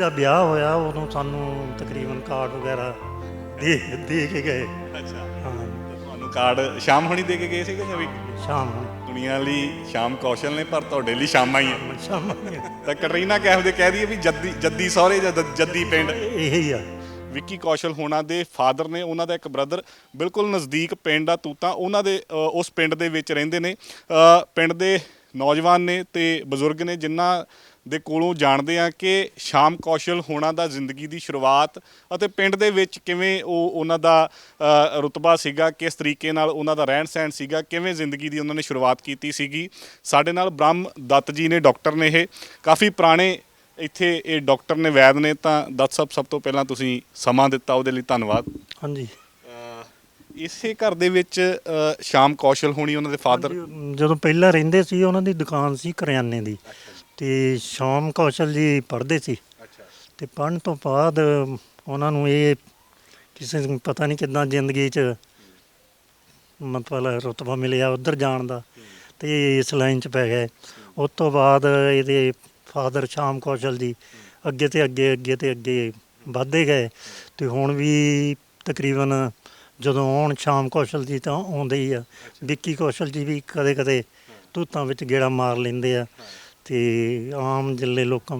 ਦਾ ਵਿਆਹ ਹੋਇਆ ਉਦੋਂ ਸਾਨੂੰ ਤਕਰੀਬਨ ਕਾਰਡ ਵਗੈਰਾ ਦੇ ਦੇ ਕੇ ਗਏ। ਅੱਛਾ। ਹਾਂ। ਤੁਹਾਨੂੰ ਕਾਰਡ ਸ਼ਾਮ ਹੋਣੀ ਦੇ ਕੇ ਗਏ ਸੀਗੇ ਜਾਂ ਵੀ? ਸ਼ਾਮ ਨੂੰ ਦੁਨੀਆ ਲਈ ਸ਼ਾਮ ਕੌਸ਼ਲ ਨੇ ਪਰ ਤੁਹਾਡੇ ਲਈ ਸ਼ਾਮਾਂ ਹੀ ਹੈ ਸ਼ਾਮ ਤਾਂ ਕਟਰੀਨਾ ਕੈਫ ਦੇ ਕਹਿ ਦਈਏ ਵੀ ਜੱਦੀ ਜੱਦੀ ਸਹੁਰੇ ਜਾਂ ਜੱਦੀ ਪਿੰਡ? ਇਹ ਹੀ ਆ। ਵਿੱਕੀ ਕੌਸ਼ਲ ਹੋਣਾ ਦੇ ਫਾਦਰ ਨੇ ਉਹਨਾਂ ਦਾ ਇੱਕ ਬ੍ਰਦਰ ਬਿਲਕੁਲ ਨਜ਼ਦੀਕ ਪਿੰਡ ਆ ਤੂਤਾ ਉਹਨਾਂ ਦੇ ਅ, ਉਸ ਪਿੰਡ ਦੇ ਵਿੱਚ ਰਹਿੰਦੇ ਨੇ। ਅ, ਪਿੰਡ ਦੇ ਨੌਜਵਾਨ ਨੇ ਤੇ ਬਜ਼ੁਰਗ ਨੇ ਜਿਨ੍ਹਾਂ ਦੇ ਕੋਲੋਂ ਜਾਣਦੇ ਆ ਕਿ ਸ਼ਾਮ ਕੌਸ਼ਲ ਹੋਣਾ ਦਾ ਜ਼ਿੰਦਗੀ ਦੀ ਸ਼ੁਰੂਆਤ ਅਤੇ ਪਿੰਡ ਦੇ ਵਿੱਚ ਕਿਵੇਂ ਉਹ ਉਹਨਾਂ ਦਾ ਅ, ਰੁਤਬਾ ਸੀਗਾ ਕਿਸ ਤਰੀਕੇ ਨਾਲ ਉਹਨਾਂ ਦਾ ਰਹਿਣ ਸਹਿਣ ਸੀਗਾ ਕਿਵੇਂ ਜ਼ਿੰਦਗੀ ਦੀ ਉਹਨਾਂ ਨੇ ਸ਼ੁਰੂਆਤ ਕੀਤੀ ਸੀਗੀ। ਸਾਡੇ ਨਾਲ ਬ੍ਰਹਮ ਦੱਤ ਜੀ ਨੇ ਡਾਕਟਰ ਨੇ ਇਹ। ਕਾਫੀ ਪੁਰਾਣੇ ਇੱਥੇ ਇਹ ਡਾਕਟਰ ਨੇ ਵੈਦ ਨੇ ਤਾਂ ਦੱਤ ਸਾਹਿਬ ਸਭ ਤੋਂ ਪਹਿਲਾਂ ਤੁਸੀਂ ਸਮਾਂ ਦਿੱਤਾ ਉਹਦੇ ਲਈ ਧੰਨਵਾਦ। ਹਾਂਜੀ। ਇਸੇ ਘਰ ਦੇ ਵਿੱਚ ਸ਼ਾਮ ਕੌਸ਼ਲ ਹੋਣੀ ਉਹਨਾਂ ਦੇ ਫਾਦਰ ਜਦੋਂ ਪਹਿਲਾਂ ਰਹਿੰਦੇ ਸੀ ਉਹਨਾਂ ਦੀ ਦੁਕਾਨ ਸੀ ਕਰਿਆਨੇ ਦੀ। ਤੇ ਸ਼ਾਮ ਕੌਸ਼ਲ ਜੀ ਪੜ੍ਹਦੇ ਸੀ। ਅੱਛਾ। ਤੇ ਪੜ੍ਹਨ ਤੋਂ ਬਾਅਦ ਉਹਨਾਂ ਨੂੰ ਇਹ ਕਿਸੇ ਨੂੰ ਪਤਾ ਨਹੀਂ ਕਿੱਦਾਂ ਜ਼ਿੰਦਗੀ 'ਚ ਮਤਲਬ ਰੁਤਬਾ ਮਿਲਿਆ ਉਧਰ ਜਾਣ ਦਾ ਤੇ ਇਸ ਲਾਈਨ 'ਚ ਪੈ ਗਏ ਉਸ ਤੋਂ ਬਾਅਦ ਇਹਦੇ ਫਾਦਰ ਸ਼ਾਮ ਕੌਸ਼ਲ ਜੀ ਅੱਗੇ ਤੇ ਅੱਗੇ ਅੱਗੇ ਤੇ ਅੱਗੇ ਵਧਦੇ ਗਏ ਤੇ ਹੁਣ ਵੀ ਤਕਰੀਬਨ ਜਦੋਂ ਆਉਣ ਸ਼ਾਮ ਕੌਸ਼ਲ ਜੀ ਤਾਂ ਆਉਂਦੇ ਹੀ ਆ। ਵਿੱਕੀ ਕੌਸ਼ਲ ਜੀ ਵੀ ਕਦੇ ਕਦੇ ਤੂਤਾਂ ਵਿੱਚ ਗੇੜਾ ਮਾਰ ਲੈਂਦੇ ਆ। ਤੇ ਆਮ ਜਿੱਲੇ ਲੋਕਾਂ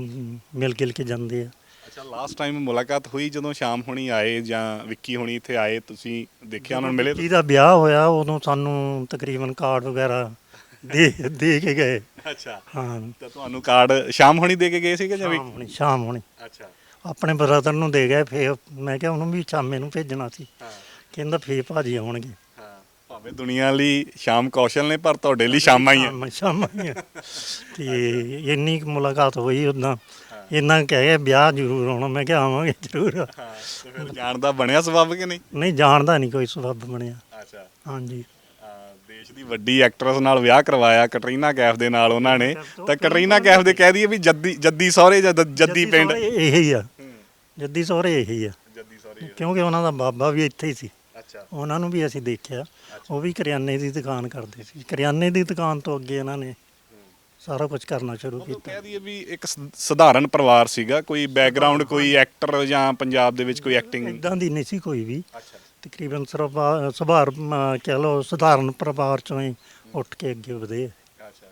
ਮਿਲ ਗਿਲ ਕੇ ਜਾਂਦੇ ਆ। ਅੱਛਾ ਲਾਸਟ ਟਾਈਮ ਮੁਲਾਕਾਤ ਹੋਈ ਜਦੋਂ ਸ਼ਾਮ ਹੋਣੀ ਆਏ ਜਾਂ ਵਿੱਕੀ ਹੋਣੀ ਇੱਥੇ ਆਏ ਤੁਸੀਂ ਦੇਖਿਆ ਉਹਨਾਂ ਨੂੰ ਮਿਲੇ? ਜਿਹਦਾ ਵਿਆਹ ਹੋਇਆ ਉਦੋਂ ਸਾਨੂੰ ਤਕਰੀਬਨ ਕਾਰਡ ਵਗੈਰਾ ਦੇ ਦੇ ਕੇ ਗਏ। ਅੱਛਾ। ਹਾਂ। ਤਾਂ ਤੁਹਾਨੂੰ ਕਾਰਡ ਸ਼ਾਮ ਹੋਣੀ ਦੇ ਕੇ ਗਏ ਸੀਗੇ ਜਾਂ ਸ਼ਾਮ ਹੋਣੀ ਸ਼ਾਮ ਹੋਣੀ। ਅੱਛਾ। ਆਪਣੇ ਬ੍ਰਦਰ ਨੂੰ ਦੇ ਗਏ ਫੇਰ ਮੈਂ ਕਿਹਾ ਉਹਨੂੰ ਵੀ ਸ਼ਾਮੇ ਨੂੰ ਭੇਜਣਾ ਸੀ। ਹਾਂ। ਕਹਿੰਦਾ ਫੇਰ ਭਾਜੀ ਆਉਣਗੇ। ਭਾਵੇਂ ਦੁਨੀਆ ਲਈ ਸ਼ਾਮ ਕੌਸ਼ਲ ਨੇ ਪਰ ਤੁਹਾਡੇ ਲਈ ਸ਼ਾਮਾਂ ਹੀ ਹੈ ਸ਼ਾਮ- ਸ਼ਾਮਾਂ ਹੀ ਆ। ਤੇ ਇੰਨੀ ਕੁ ਮੁਲਾਕਾਤ ਹੋਈ ਉਦਾਂ ਇੰਨਾ ਕਹਿ ਗਿਆ ਵਿਆਹ ਜ਼ਰੂਰ ਆਉਣਾ ਮੈਂ ਕਿਹਾ ਆਵਾਂਗੇ ਜ਼ਰੂਰ। ਹਾਂ ਤੇ ਫਿਰ ਜਾਣ ਦਾ ਬਣਿਆ ਸਬਬ ਕਿ ਨਹੀਂ? ਨਹੀਂ ਜਾਣਦਾ ਨਹੀਂ ਕੋਈ ਸਬੱਬ ਬਣਿਆ। ਅੱਛਾ। ਹਾਂਜੀ। ਅਹ ਦੇਸ਼ ਦੀ ਵੱਡੀ ਐਕਟਰਸ ਨਾਲ ਵਿਆਹ ਕਰਵਾਇਆ ਕਟਰੀਨਾ ਕੈਫ ਦੇ ਨਾਲ ਉਹਨਾਂ ਨੇ। ਤਾਂ ਕਟਰੀਨਾ ਕੈਫ ਦੇ ਕਹਿ ਦਈਏ ਵੀ ਜੱਦੀ ਜੱਦੀ ਸਹੁਰੇ ਜਾਂ ਦ- ਜੱਦੀ ਪਿੰਡ ਸਹੁਰੇ ਇਹੀ ਆ। ਜੱਦੀ ਸਹੁਰੇ ਇਹੀ ਆ। ਜੱਦੀ ਸਹੁਰੇ ਕਿਉਂਕਿ ਉਹਨਾਂ ਦਾ ਬਾਬਾ ਵੀ ਇੱਥੇ ਹੀ ਸੀ। ਅੱਛਾ। ਉਹਨਾਂ ਨੂੰ ਵੀ ਅਸੀਂ ਦੇਖਿਆ। ਉਹ ਵੀ ਕਰਿਆਨੇ ਦੀ ਦੁਕਾਨ ਕਰਦੇ ਸੀ। ਕਰਿਆਨੇ ਦੀ ਦੁਕਾਨ ਤੋਂ ਅੱਗੇ ਇਹਨਾਂ ਨੇ ਸਾਰਾ ਕੁਝ ਕਰਨਾ ਸ਼ੁਰੂ ਉਹ ਕੀਤਾ। ਕਹਿ ਦਈਏ ਵੀ ਇੱਕ ਸ- ਸਧਾਰਨ ਪਰਿਵਾਰ ਸੀਗਾ। ਕੋਈ ਬੈਕਗ੍ਰਾਉਂਡ ਕੋਈ ਐਕਟਰ ਜਾਂ ਪੰਜਾਬ ਦੇ ਵਿੱਚ ਕੋਈ ਐਕਟਿੰਗ ਇਦਾਂ ਦੀ ਨਹੀਂ ਸੀ ਕੋਈ ਵੀ। ਅੱਛਾ। ਤਕਰੀਬਨ ਸਰਵਾ- ਸੁਭਾਰ ਮ, ਕਹਿ ਲਓ ਸਧਾਰਨ ਪਰਿਵਾਰ ਚੋਂ ਹੀ ਉੱਠ ਕੇ ਅੱਗੇ ਵਧੇ। ਅੱਛਾ।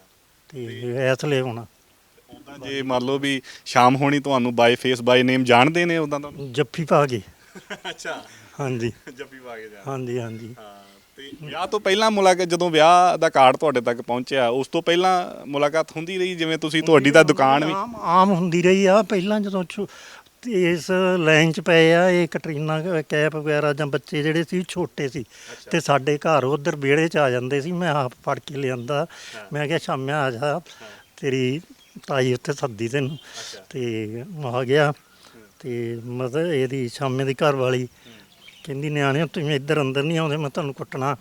ਤੇ ਇਸ ਲਈ ਹੁਣ ਉਦਾਂ ਜੇ ਮੰਨ ਲਓ ਵੀ ਸ਼ਾਮ ਹੋਣੀ ਤੁਹਾਨੂੰ ਬਾਈ ਫੇਸ ਬਾਈ ਨੇਮ ਜਾਣਦੇ ਨੇ ਉਦਾਂ ਤਾਂ? ਜੱਫੀ ਪਾ ਗਏ ਅੱਛਾ। ਹਾਂਜੀ। ਜੱਫੀ ਪਾ ਕੇ ਜਾ। ਹਾਂਜੀ ਹਾਂਜੀ। ਹਾਂ ਤੇ ਵਿਆਹ ਤੋਂ ਪਹਿਲਾਂ ਮੁਲਾਕਾਤ ਜਦੋਂ ਵਿਆਹ ਦਾ ਕਾਰਡ ਤੁਹਾਡੇ ਤੱਕ ਪਹੁੰਚਿਆ ਉਸ ਤੋਂ ਪਹਿਲਾਂ ਮੁਲਾਕਾਤ ਹੁੰਦੀ ਰਹੀ ਜਿਵੇਂ ਤੁਸੀਂ ਤੁਹਾਡੀ ਤਾਂ ਦੁਕਾਨ ਵੀ ਆਮ ਆਮ ਹੁੰਦੀ ਰਹੀ ਆ। ਪਹਿਲਾਂ ਜਦੋਂ ਛੋ- ਇਸ ਲਾਈਨ 'ਚ ਪਏ ਆ ਇਹ ਕਟਰੀਨਾ ਕੈਪ ਵਗੈਰਾ ਜਾਂ ਬੱਚੇ ਜਿਹੜੇ ਸੀ ਛੋਟੇ ਸੀ। ਤੇ ਸਾਡੇ ਘਰ ਉਧਰ ਵਿਹੜੇ 'ਚ ਆ ਜਾਂਦੇ ਸੀ। ਮੈਂ ਆਪ ਫੜ ਕੇ ਲਿਆਂਦਾ। ਮੈਂ ਕਿਹਾ ਸ਼ਾਮਿਆ ਆ ਜਾ। ਤੇਰੀ ਤਾਈ ਉੱਥੇ ਸੱਦੀ ਤੈਨੂੰ। ਤੇ ਆ ਗਿਆ। ਤੇ ਮਤਲਬ ਇਹਦੀ ਸ਼ਾਮੇ ਦੀ ਘਰ ਵਾਲੀ ਕਹਿੰਦੀ ਨਿਆਣਿਓ ਤੁਸੀਂ ਇੱਧਰ ਅੰਦਰ ਨਹੀਂ ਆਉਂਦੇ ਮੈਂ ਤੁਹਾਨੂੰ ਕੁੱਟਣਾ।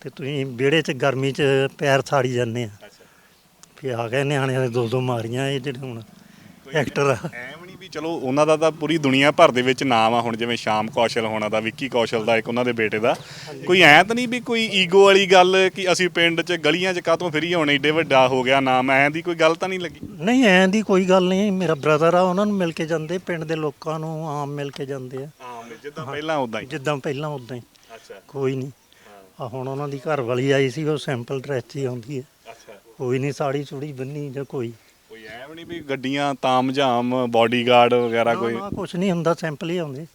ਤੇ ਤੁਸੀਂ ਵਿਹੜੇ 'ਚ ਗਰਮੀ 'ਚ ਪੈਰ ਸਾੜੀ ਜਾਂਦੇ ਆ। ਅੱਛਾ। ਫਿਰ ਆ ਗਏ ਨਿਆਣਿਆਂ ਦੇ ਦੋ ਦੋ ਮਾਰੀਆਂ ਇਹ ਜਿਹੜੇ ਹੁਣ ਐਕਟਰ ਆ। ਨਹੀਂ ਵੀ ਚਲੋ ਉਹਨਾਂ ਦਾ ਤਾਂ ਪੂਰੀ ਦੁਨੀਆ ਭਰ ਦੇ ਵਿੱਚ ਨਾਮ ਆ ਹੁਣ ਜਿਵੇਂ ਸ਼ਾਮ ਕੌਸ਼ਲ ਹੋਣਾ ਦਾ ਵਿੱਕੀ ਕੌਸ਼ਲ ਦਾ ਇੱਕ ਉਹਨਾਂ ਦੇ ਬੇਟੇ ਦਾ। ਕੋਈ ਐਂ ਤਾਂ ਨਹੀਂ ਵੀ ਕੋਈ ਈਗੋ ਵਾਲੀ ਗੱਲ ਕਿ ਅਸੀਂ ਪਿੰਡ 'ਚ ਗਲੀਆਂ 'ਚ ਕਾਹਤੋਂ ਫਿਰੀ ਹੁਣ ਏਡੇ ਵੱਡਾ ਹੋ ਗਿਆ ਨਾਮ ਐਂ ਦੀ ਕੋਈ ਗੱਲ ਤਾਂ ਨਹੀਂ ਲੱਗੀ? ਨਹੀਂ ਐਂ ਦੀ ਕੋਈ ਗੱਲ ਨਹੀਂ। ਮੇਰਾ ਬ੍ਰਦਰ ਆ ਉਹਨਾਂ ਨੂੰ ਮਿਲ ਕੇ ਜਾਂਦੇ ਪਿੰਡ ਦੇ ਲੋਕਾਂ ਨੂੰ ਆਮ ਮਿਲ ਕੇ ਜਾਂਦੇ ਆ। ਹਾਂ ਜਿੱਦਾਂ ਪਹਿਲਾਂ ਉਦਾਂ ਹੀ। ਜਿੱਦਾਂ ਪਹਿਲਾਂ ਉਦਾਂ ਹੀ। ਅੱਛਾ। ਕੋਈ ਨਹੀਂ। ਆ ਹੁਣ ਉਹਨਾਂ ਦੀ ਘਰ ਵਾਲੀ ਆਈ ਸੀ ਉਹ ਸਿੰਪਲ ਡਰੈਸ 'ਚ ਹੀ ਆਉਂਦੀ ਹੈ। ਅੱਛਾ। ਕੋਈ ਨਹੀਂ ਸਾੜੀ ਚੂੜੀ ਬੰਨੀ ਜਾਂ ਕੋਈ। ਐਵੇਂ ਨਹੀਂ ਵੀ ਗੱਡੀਆਂ ਤਾਮਝਾਮ ਬਾਡੀਗਾਰਡ ਵਗੈਰਾ ਕੋਈ? ਨਾ ਕੁਝ ਨਹੀਂ ਹੁੰਦਾ ਸਿੰਪਲ ਹੀ ਆਉਂਦੇ